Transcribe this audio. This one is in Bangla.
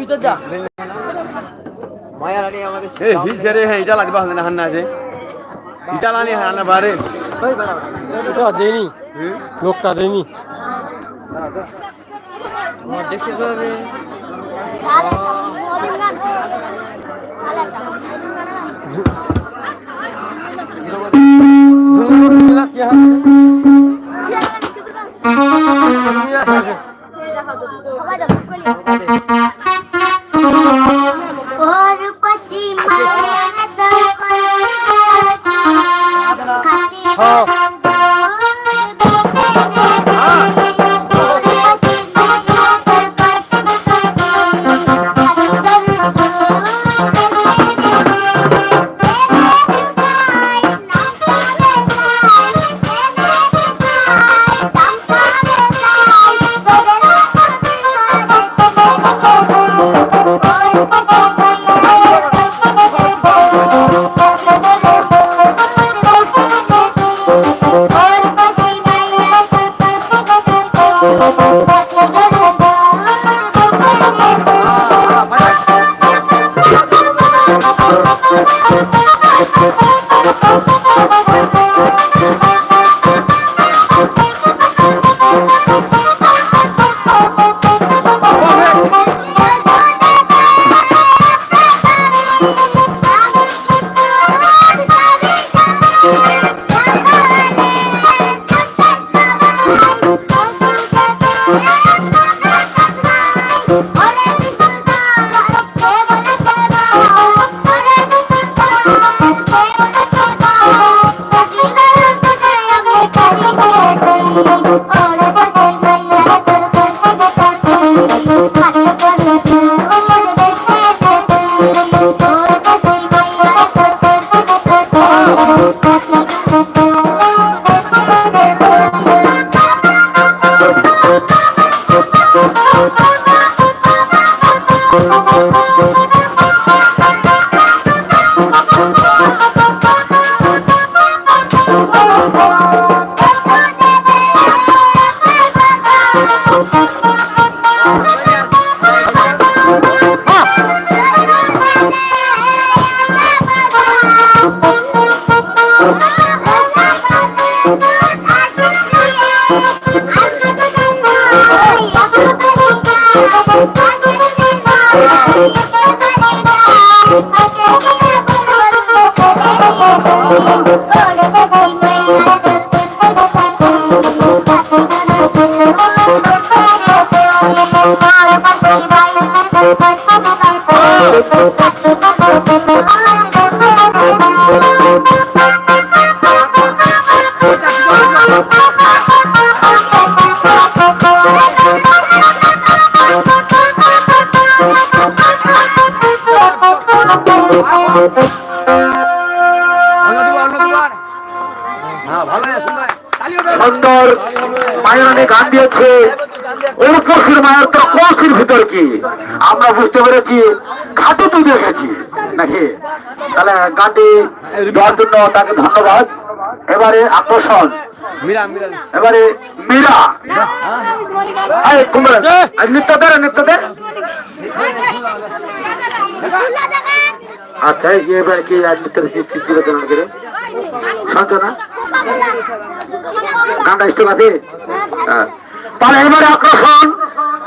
ভিতর যা এ হিলছে হ্যাঁ এটা লাগবে হান্না হান্না রে এটা লানি হান্না বারে এটা দেনি লোকটা দেনি দেখছি তো ওর পাশি মায়ের দরকার খাতি হ্যাঁ ভালো সুন্দর মায়ানি গান দিয়েছে। উর্পশির মায়ের তো কলসির ভিতর কি? আমরা বুঝতে পেরেছি খাটে তুই দেখেছি। নাকি? তাহলে গানটি দেওয়ার জন্য তাকে ধন্যবাদ। এবারে আকর্ষণ। মিরা মিরা। এবারে মীরা। নৃত্য দে নৃত্য দে। আচ্ছা এই এবার কি আর নৃত্যের সিদ্ধি রচনা করে শুনছো না? গানটা স্টেপ আছে? হ্যাঁ। তাহলে এবারে আকর্ষণ